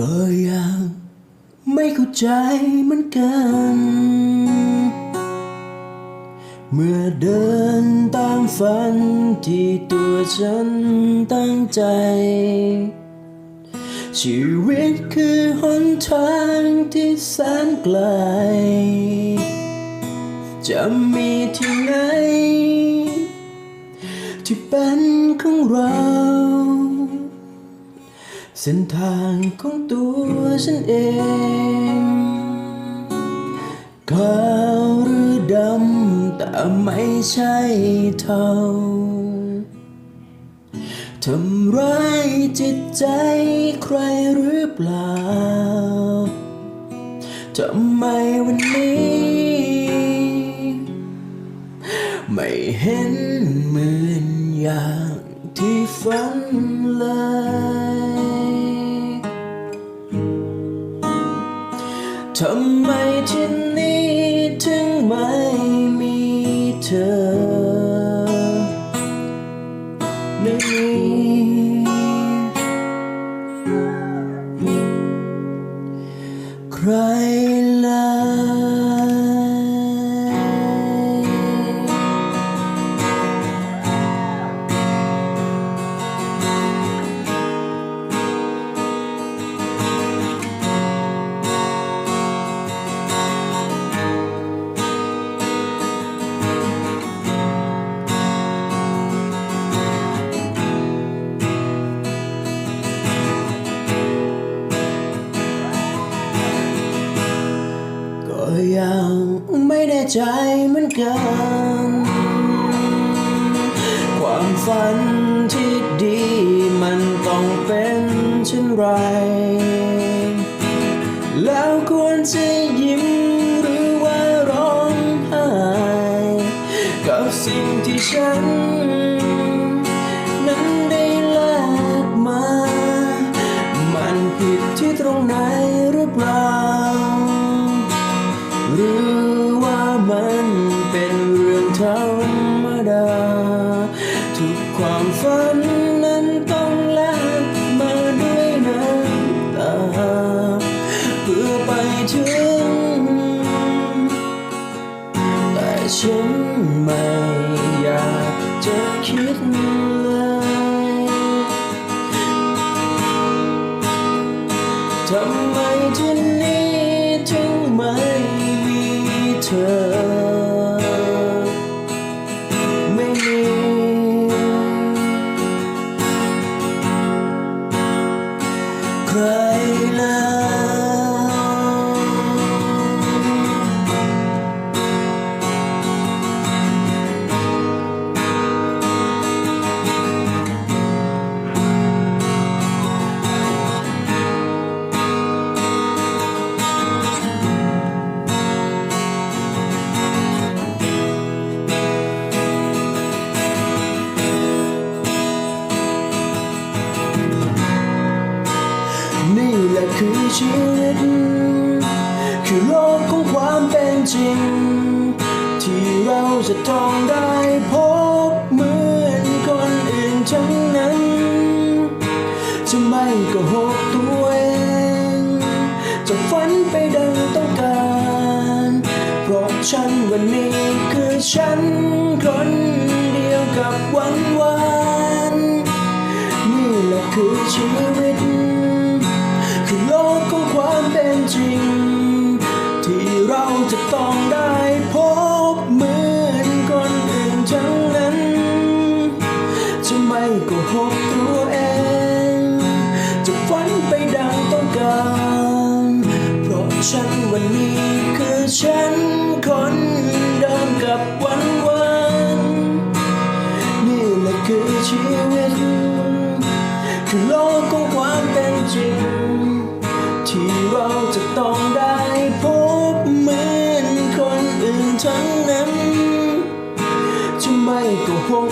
ก็ยังไม่เข้าใจเหมือนกัน เมื่อเดินตามฝันที่ตัวฉันตั้งใจ ชีวิตคือหนทางที่แสนไกล จะมีที่ไหนที่เป็นของเรา เส้นทางของตัวฉันเองขาวหรือดำแต่ไม่ใช่เทาทำร้ายจิตใจใครหรือเปล่าทำไมวันนี้ ไม่เห็นเหมือนอย่างที่ฝันเลย ทำไยังไม่แน่ใจเหมือนกัน ความฝันที่ดีมันต้องเป็นเช่นไร แล้วควรจะยิ้มหรือว่าร้องไห้กับสิ่งที่ฉัน นั้นได้แลกมา มันผิดที่ตรงไหนหรือเปล่า ฉันไม่อยากจะคิดเลยทำไมที่นี่ถึงไม่มีเธอ นี่แหละคือชีวิต คือโลกของความเป็นจริง ที่เราจะต้องได้พบเหมือนคนอื่นทั้งนั้น จะไม่โกหกตัวเองจะฝันไปดังต้องการ เพราะฉันวันนี้คือฉันคนเดียวกับวันวานนี่แหละคือชีวิต โลกของความเป็นจริง ที่เราจะต้องได้พบเหมือนคนอื่นทั้งนั้น จะไม่โกหกตัวเอง จะฝันไปดังต้องการ เพราะฉันวันนี้คือฉันคนเดิมกับวันวันนี่แหละคือชีวิตคือโลกของความเป็นจริง ที่เราจะต้องได้พบเหมือนคนอื่นทั้งนั้น จะไม่โกหกตัวเอง